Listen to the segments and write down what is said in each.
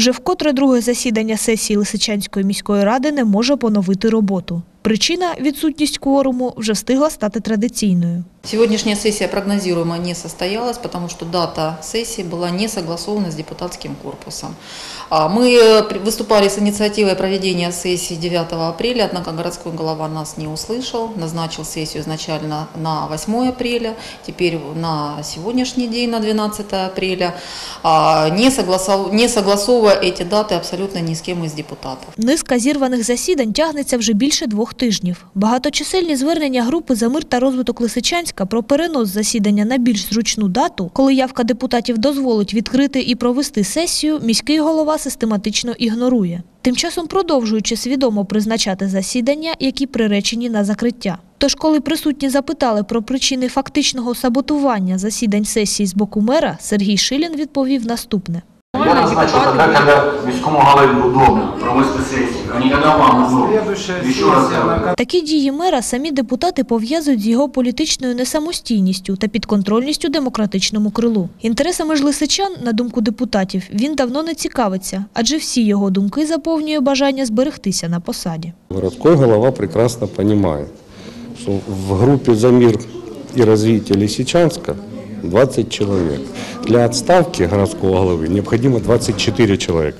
Вже вкотре друге засідання сесії Лисичанської міської ради не може поновити роботу. Причина відсутність кворуму вже встигла стати традиційною. Сегодняшняя сессия прогнозируемо не состоялась, потому что дата сессии была не согласована с депутатским корпусом. А, Мы э, при- выступали с инициативой проведения сессии 9 апреля, однако городской голова нас не услышал, назначил сессию изначально на 8 апреля, теперь на сегодняшний день, на 12 апреля, а, не, согласов- не согласовывая эти даты абсолютно ни с кем из депутатов. Низка зірваних засідань тягнеться вже більше двох тижнів. Багаточисельні звернення групи за мир та розвиток Лисичанська про перенос засідання на більш зручну дату, коли явка депутатів дозволить відкрити і провести сесію, міський голова систематично ігнорує. Тим часом продовжуючи свідомо призначати засідання, які приречені на закриття. Тож, коли присутні запитали про причини фактичного саботування засідань сесії з боку мера, Сергій Шилін відповів наступне. Я тогда, когда міському голові удобно провести сесію, а не когда вам удобно. Еще раз говорю. Такі дії мера самі депутати пов'язують з його політичною несамостійністю та підконтрольністю демократичному крилу. Інтересами ж лисичан, на думку депутатів, він давно не цікавиться, адже всі його думки заповнює бажання зберегтися на посаді. Городской голова прекрасно понимает, что в группе «За мир и развитие Лисичанска» 20 человек. Для отставки городского головы необходимо 24 человека.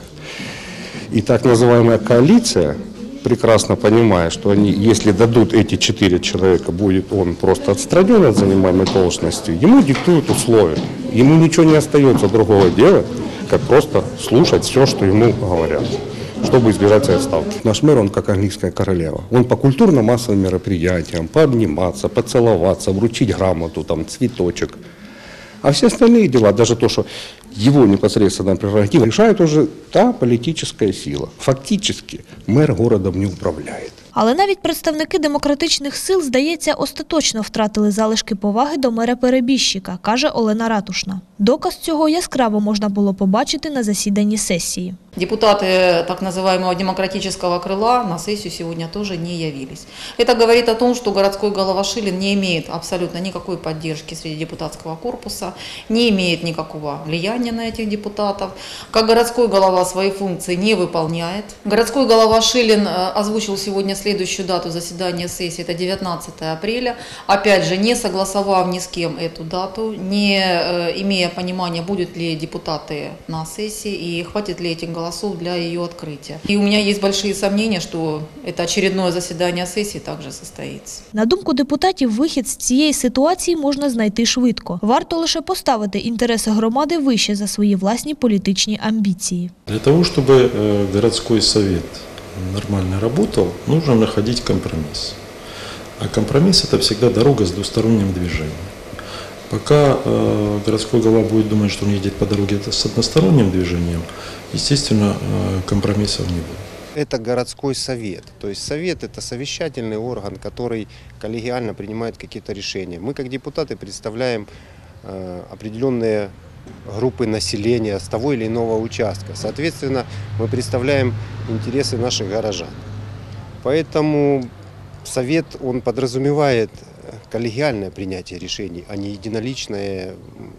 И так называемая коалиция прекрасно понимая, что они, если дадут эти четыре человека, будет он просто отстранен от занимаемой должности, ему диктуют условия. Ему ничего не остается другого дела, как просто слушать все, что ему говорят чтобы избежать отставки. Наш мэр, он как английская королева. Он по культурно-массовым мероприятиям, пообниматься, поцеловаться, вручить грамоту, там, цветочек. А все остальные дела, даже то, что его непосредственно прерогатива, решает уже та политическая сила. Фактически мэр городом не управляет. Але навіть представники демократичних сил, здається, остаточно втратили залишки поваги до мера перебіжчика, каже Олена Ратушна. Доказ цього яскраво можна було побачити на засіданні сесії. Депутаты так называемого демократического крыла на сессию сегодня тоже не явились. Это говорит о том, что городской голова Шилин не имеет абсолютно никакой поддержки среди депутатского корпуса, не имеет никакого влияния на этих депутатов. Как городской голова свои функции не выполняет. Городской голова Шилин э, озвучил сегодня следующую дату заседания сессии, это 19 апреля. Опять же, не согласовав ни с кем эту дату, не э, имея понимания, будут ли депутаты на сессии и хватит ли этих голосов для ее открытия. И у меня есть большие сомнения, что это очередное заседание сессии также состоится. На думку депутатів, вихід з цієї ситуації можна знайти швидко. Варто лише поставити інтереси громади вище за свої власні політичні амбіції. Для того, чтобы э, городской совет нормально работал, нужно находить компромисс. А компромисс – это всегда дорога с двусторонним движением. Пока э, городской голова будет думать, что он едет по дороге с односторонним движением, естественно, э, компромиссов не будет. Это городской совет. То есть совет – это совещательный орган, который коллегиально принимает какие-то решения. Мы, как депутаты, представляем э, определенные группы населения с того или иного участка. Соответственно, мы представляем интересы наших горожан. Поэтому совет, он подразумевает коллегиальное принятие решений, а не единоличное,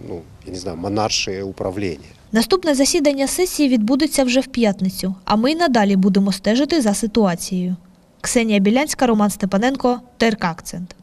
ну, я не знаю, монаршее управление. Наступне засідання сесії відбудеться вже в п'ятницю, а ми й надалі будемо стежити за ситуацією. Ксенія Білянська, Роман Степаненко, ТРК «Акцент».